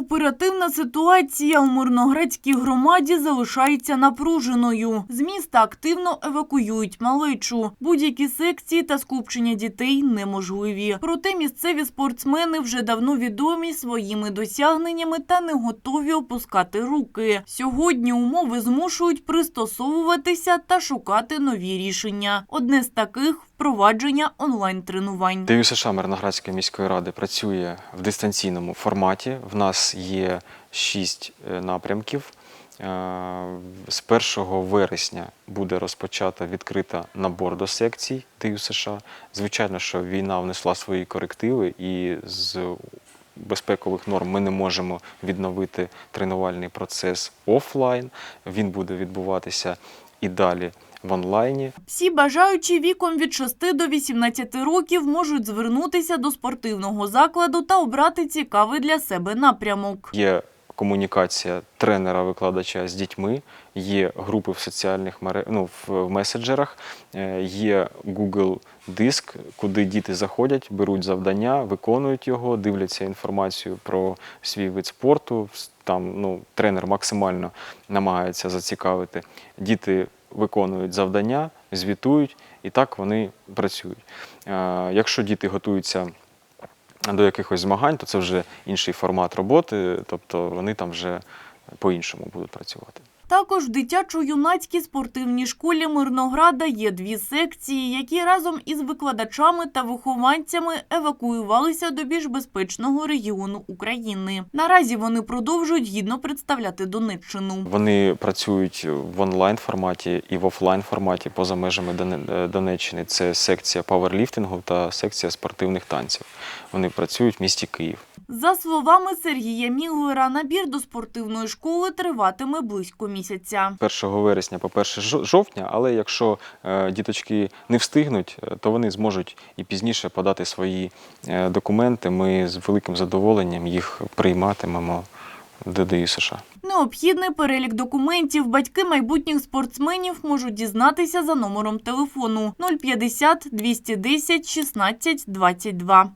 Оперативна ситуація у Мирноградській громаді залишається напруженою. З міста активно евакуюють малечу. Будь-які секції та скупчення дітей неможливі. Проте місцеві спортсмени вже давно відомі своїми досягненнями та не готові опускати руки. Сьогодні умови змушують пристосовуватися та шукати нові рішення. Одне з таких впровадження онлайн-тренувань. ДЮ США Мирноградської міської ради працює в дистанційному форматі. В нас є шість е, напрямків. Е, З 1 вересня буде розпочата відкрита набор до секцій ДЮ США. Звичайно, що війна внесла свої корективи, і з безпекових норм ми не можемо відновити тренувальний процес офлайн. Він буде відбуватися і далі в онлайні. Всі бажаючі віком від 6 до 18 років можуть звернутися до спортивного закладу та обрати цікавий для себе напрямок. Є комунікація тренера-викладача з дітьми, є групи в соціальних мере... ну, в в меседжерах, е, є Google Диск, куди діти заходять, беруть завдання, виконують його, дивляться інформацію про свій вид спорту. Там ну, тренер максимально намагається зацікавити. Діти виконують завдання, звітують, і так вони працюють. Е, Якщо діти готуються до якихось змагань, то це вже інший формат роботи, тобто вони там вже по-іншому будуть працювати. Також в дитячо-юнацькій спортивній школі Мирнограда є дві секції, які разом із викладачами та вихованцями евакуювалися до більш безпечного регіону України. Наразі вони продовжують гідно представляти Донеччину. Вони працюють в онлайн форматі і в офлайн форматі поза межами е, Донеччини. Це секція паверліфтингу та секція спортивних танців. Вони працюють в місті Київ. За словами Сергія Міллера, набір до спортивної школи триватиме близько місяця. 1 вересня по 1 жо- жовтня, але якщо е, діточки не встигнуть, е, то вони зможуть і пізніше подати свої е, документи. Ми з великим задоволенням їх прийматимемо ДДІ США. Необхідний перелік документів батьки майбутніх спортсменів можуть дізнатися за номером телефону 050 210 16 22.